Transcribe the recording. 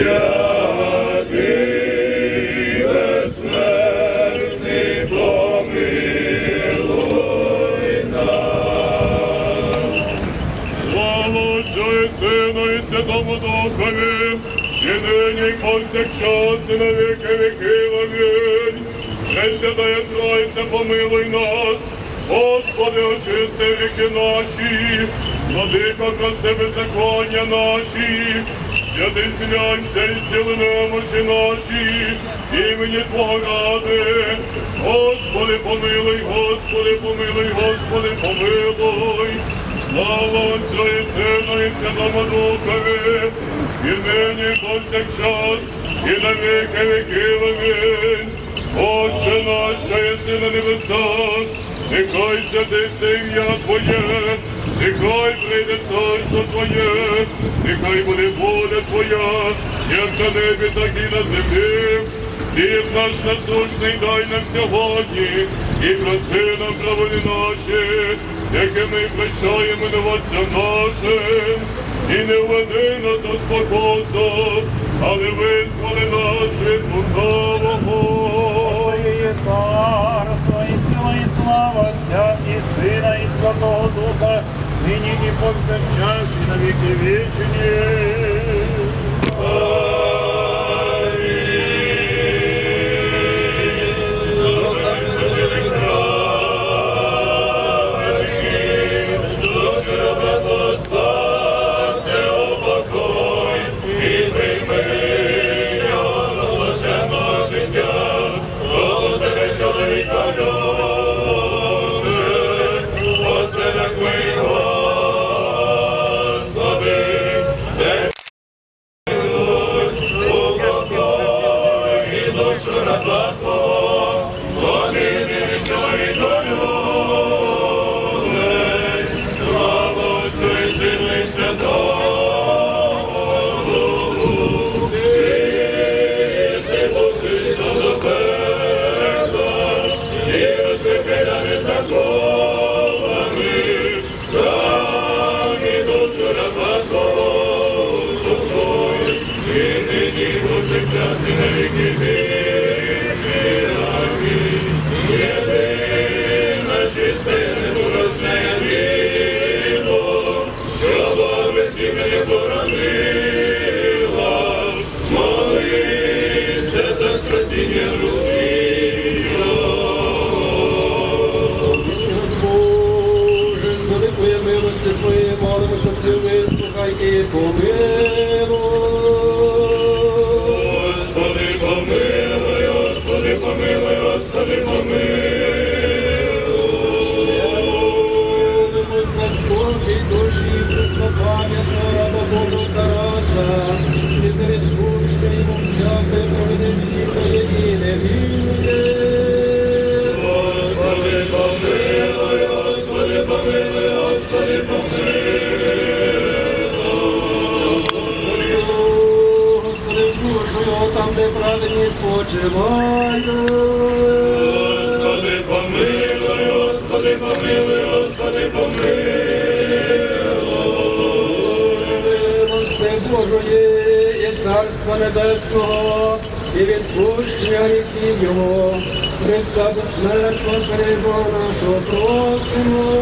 Слава Сину, і Святому Духові, і нині, і повсякчас, і на віки віків. Амінь. Пресвятая Тройця, помилуй нас, Господи, очисти віки наші, владико, прости беззаконня наші святий цілянця і сили немочі наші, імені Твого ради. Господи, помилуй, Господи, помилуй, Господи, помилуй. Слава Отцю і Сину і Святому Духові, і нині повсякчас, і на віки віків. Амінь. Отче наш, що єси на небесах, нехай святиться ім'я Твоє, нехай прийде царство Твоє, нехай буде воля Твоя, як на небі, так і на землі. Хліб наш насущний дай нам сьогодні, і прости нам правони наші, яке ми прощаємо винуватцям нашим, і не введи нас у спокусу, але визволи нас від лукавого. Нині повсякчас, і на віки вічні. Вислухай і праведні спочивають. Господи, помилуй, Господи, помилуй, Господи, помилуй. Милости Божої і Царства Небесного, і відпущення гріхів Його, Христа безсмертного Царя Бога нашого просимо.